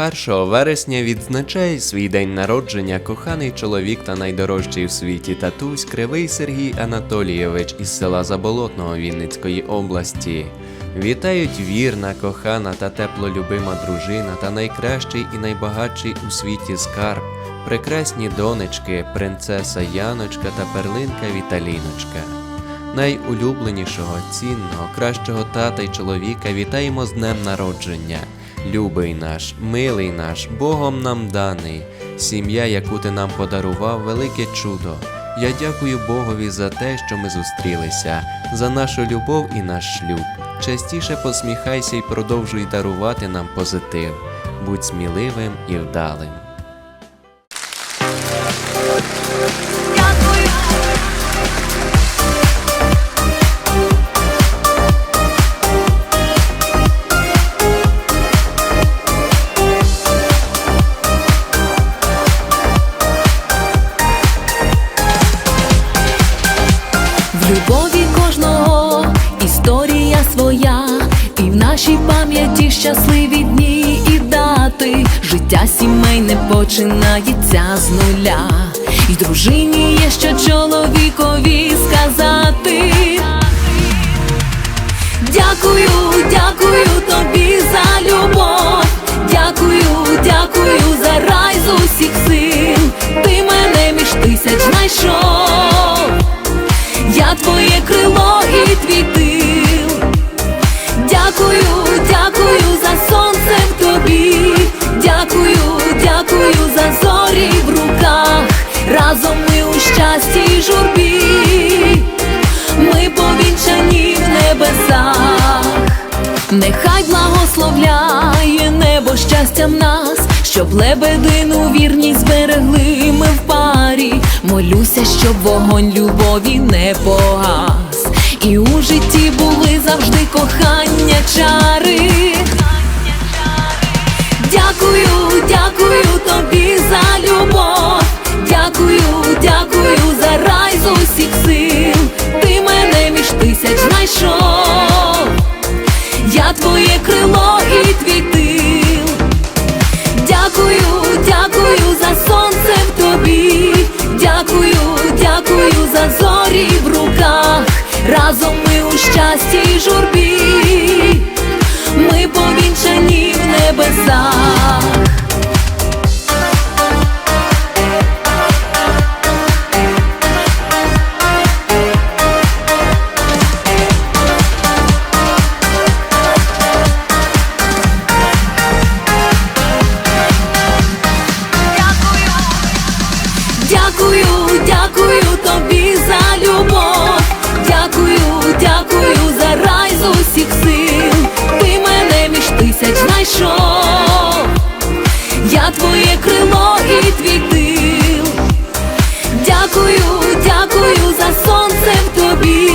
1 вересня відзначає свій день народження коханий чоловік та найдорожчий у світі татусь Кривий Сергій Анатолійович із села Заболотного Вінницької області. Вітають вірна, кохана та теплолюбима дружина та найкращий і найбагатший у світі скарб, прекрасні донечки, принцеса Яночка та перлинка Віталіночка. Найулюбленішого, цінного, кращого тата й чоловіка вітаємо з днем народження. Любий наш, милий наш, Богом нам даний, сім'я, яку ти нам подарував, велике чудо. Я дякую Богові за те, що ми зустрілися, за нашу любов і наш шлюб. Частіше посміхайся і продовжуй дарувати нам позитив. Будь сміливим і вдалим. Нашій пам'яті щасливі дні і дати. Життя сімейне починається з нуля, і дружині є що чоловікові сказати. Дякую, дякую тобі за любов. Дякую, дякую за рай з усіх сил. Ти мене між тисяч знайшов. Я твоє дякую за зорі в руках. Разом ми у щасті й журбі. Ми повінчані в небесах. Нехай благословляє небо щастям нас, щоб лебедину вірність зберегли ми в парі. Молюся, щоб вогонь любові не погас. І у житті були завжди кохання чари. Дякую зорі в руках. Разом ми у щасті й журбі. Ми повінчані в небесах. Знайшов. Я твоє крило і твій тил. Дякую, дякую за сонце в тобі.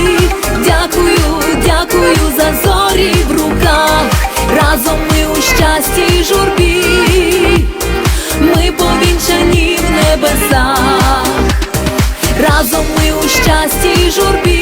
Дякую, дякую за зорі в руках. Разом ми у щасті й журбі. Ми повінчані в небесах. Разом ми у щасті й журбі.